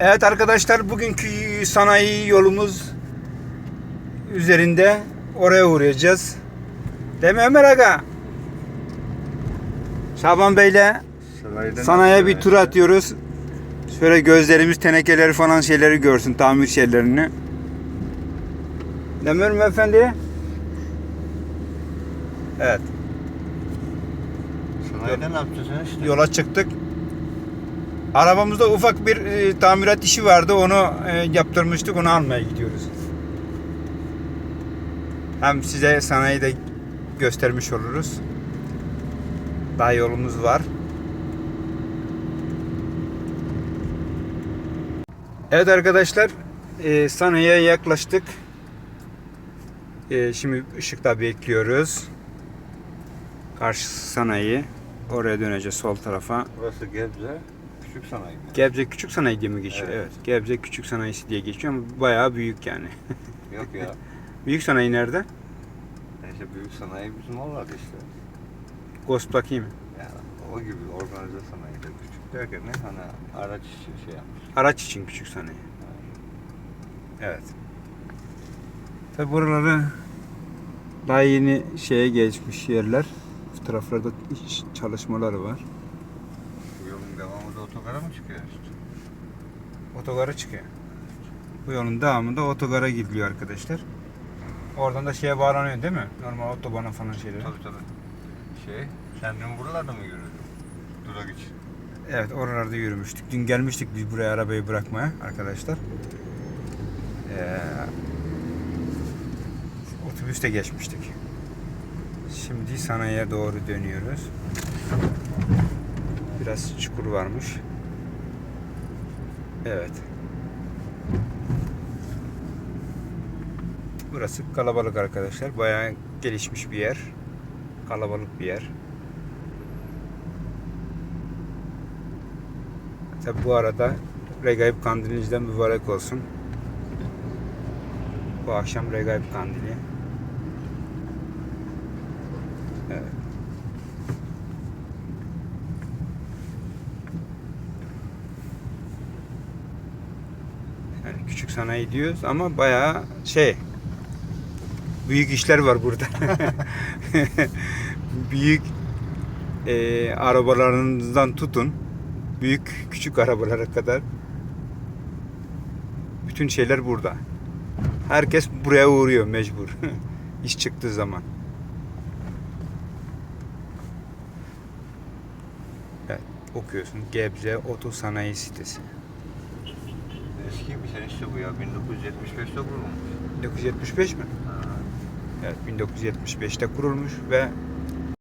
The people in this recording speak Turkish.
Evet arkadaşlar bugünkü sanayi yolumuz üzerinde oraya uğrayacağız. Değil mi Ömer Aga? Şaban Bey'le sanayiye bir tur atıyoruz. Şöyle gözlerimiz tenekeleri falan şeyleri görsün tamir şeylerini. Demiyorum mu efendi? Evet Sanayide ne yapacaksın işte? yola çıktık. Arabamızda ufak bir e, tamirat işi vardı. Onu e, yaptırmıştık. Onu almaya gidiyoruz. Hem size sanayi de göstermiş oluruz. Daha yolumuz var. Evet arkadaşlar, e, sanayiye yaklaştık. E, şimdi ışıkta bekliyoruz. Karşı sanayi. Oraya döneceğiz sol tarafa. Burası Gebze, küçük sanayi. mi? Gebze Küçük Sanayi diye mi geçiyor? Evet. Evet. Gebze Küçük Sanayisi diye geçiyor ama bayağı büyük yani. Yok ya. büyük sanayi nerede? Neyse büyük sanayi bizim oralarda işte. Ghost bakayım. Yani o gibi organize sanayi de küçük derken ne hani araç için şey yapmış. Araç için küçük sanayi. Evet. Tabi buraları daha yeni şeye geçmiş yerler. Bu taraflarda iş çalışmaları var. Bu yolun devamında otogara mı çıkıyor işte? Otogara çıkıyor. Bu yolun devamında otogara gidiliyor arkadaşlar. Oradan da şeye bağlanıyor değil mi? Normal otobana falan şeyler. Tabii tabii. Şey, kendini buralarda mı görüyordun? Durak için. Evet oralarda yürümüştük. Dün gelmiştik biz buraya arabayı bırakmaya arkadaşlar. Ee, otobüste geçmiştik. Şimdi sanayiye doğru dönüyoruz. Biraz çukur varmış. Evet. Burası kalabalık arkadaşlar. Bayağı gelişmiş bir yer. Kalabalık bir yer. Tabi bu arada Regaip Kandilinizden mübarek olsun. Bu akşam Regaip Kandili. Evet. Yani küçük sanayi diyoruz ama bayağı şey büyük işler var burada. büyük e, arabalarınızdan tutun büyük küçük arabalara kadar bütün şeyler burada. Herkes buraya uğruyor mecbur. İş çıktığı zaman. Evet, okuyorsun. Gebze Oto Sanayi Sitesi. Eski bir şey işte bu ya. 1975'te kurulmuş. 1975 mi? Ha. Evet 1975'te kurulmuş ve